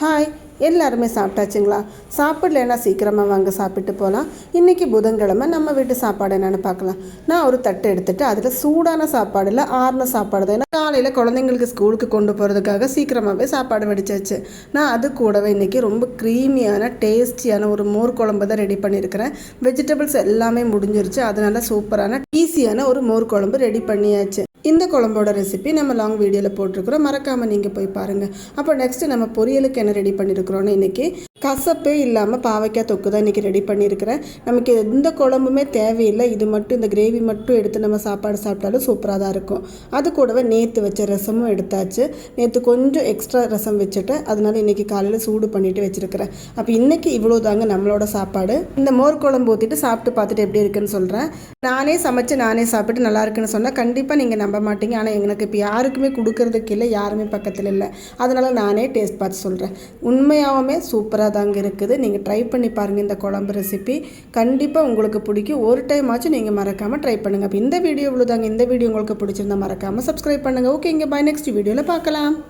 Hi எல்லாருமே சாப்பிட்டாச்சுங்களா? சாப்பிடலன்னா சீக்கிரமாக வாங்க சாப்பிட்டு போகலாம் இன்றைக்கி புதன்கிழமை நம்ம வீட்டு சாப்பாடு என்னென்னு பார்க்கலாம். நான் ஒரு தட்டு எடுத்துகிட்டு அதில் சூடான சாப்பாடு இல்லை ஆறுன சாப்பாடு தான். ஏன்னா காலையில் குழந்தைங்களுக்கு ஸ்கூலுக்கு கொண்டு போகிறதுக்காக சீக்கிரமாகவே சாப்பாடு வடிச்சாச்சு. நான் அது கூடவே இன்றைக்கி ரொம்ப க்ரீமியான டேஸ்டியான ஒரு மோர் குழம்பு தான் ரெடி பண்ணியிருக்கிறேன் வெஜிடபிள்ஸ் எல்லாமே முடிஞ்சிருச்சு. அதனால சூப்பரான ஈஸியான ஒரு மோர் குழம்பு ரெடி பண்ணியாச்சு. இந்த குழம்போட ரெசிபி நம்ம லாங் வீடியோவில் போட்டிருக்கிறோம். மறக்காமல் நீங்கள் போய் பாருங்கள் அப்போ நெக்ஸ்ட்டு நம்ம பொரியலுக்கு என்ன ரெடி பண்ணியிருக்கிறோன்னு இன்றைக்கி கசப்பே இல்லாமல் பாவைக்காய் தொக்கு தான் இன்றைக்கி ரெடி பண்ணியிருக்கிறேன். நமக்கு எந்த குழம்புமே தேவையில்லை. இது மட்டும் இந்த கிரேவி மட்டும் எடுத்து நம்ம சாப்பாடு சாப்பிட்டாலும் சூப்பராக தான் இருக்கும். அது கூடவே நேற்று வச்ச ரசமும் எடுத்தாச்சு. நேற்று கொஞ்சம் எக்ஸ்ட்ரா ரசம் வச்சுட்டு அதனால இன்றைக்கி காலையில் சூடு பண்ணிட்டு வச்சுருக்கிறேன். அப்போ இன்றைக்கி இவ்வளோ தாங்க நம்மளோட சாப்பாடு. இந்த மோர் குழம்பு ஊற்றிட்டு சாப்பிட்டு பார்த்துட்டு எப்படி இருக்குன்னு சொல்கிறேன் நானே சமைச்சு நானே சாப்பிட்டு நல்லா இருக்குன்னு சொன்னால் கண்டிப்பாக நீங்கள் நம்ப மாட்டீங்க. ஆனால் எனக்கு இப்போ யாருக்குமே கொடுக்கறதுக்கு இல்லை யாருமே பக்கத்தில் இல்லை. அதனால் நானே டேஸ்ட் பார்த்து சொல்கிறேன் உண்மையாகவுமே சூப்பராக தாங்க இருக்குது. நீங்கள் ட்ரை பண்ணி பாருங்கள் இந்த குழம்பு ரெசிபி கண்டிப்பாக உங்களுக்கு பிடிக்கும். ஒரு டைம் ஆச்சும் நீங்கள் மறக்காமல் ட்ரை பண்ணுங்கள் அப்போ இந்த வீடியோ இவ்வளோ தாங்க இந்த வீடியோ உங்களுக்கு பிடிச்சிருந்தா மறக்காமல் சப்ஸ்கிரைப் பண்ணுங்கள் ஓகே இங்கே பை நெக்ஸ்ட் வீடியோவில் பார்க்கலாம்.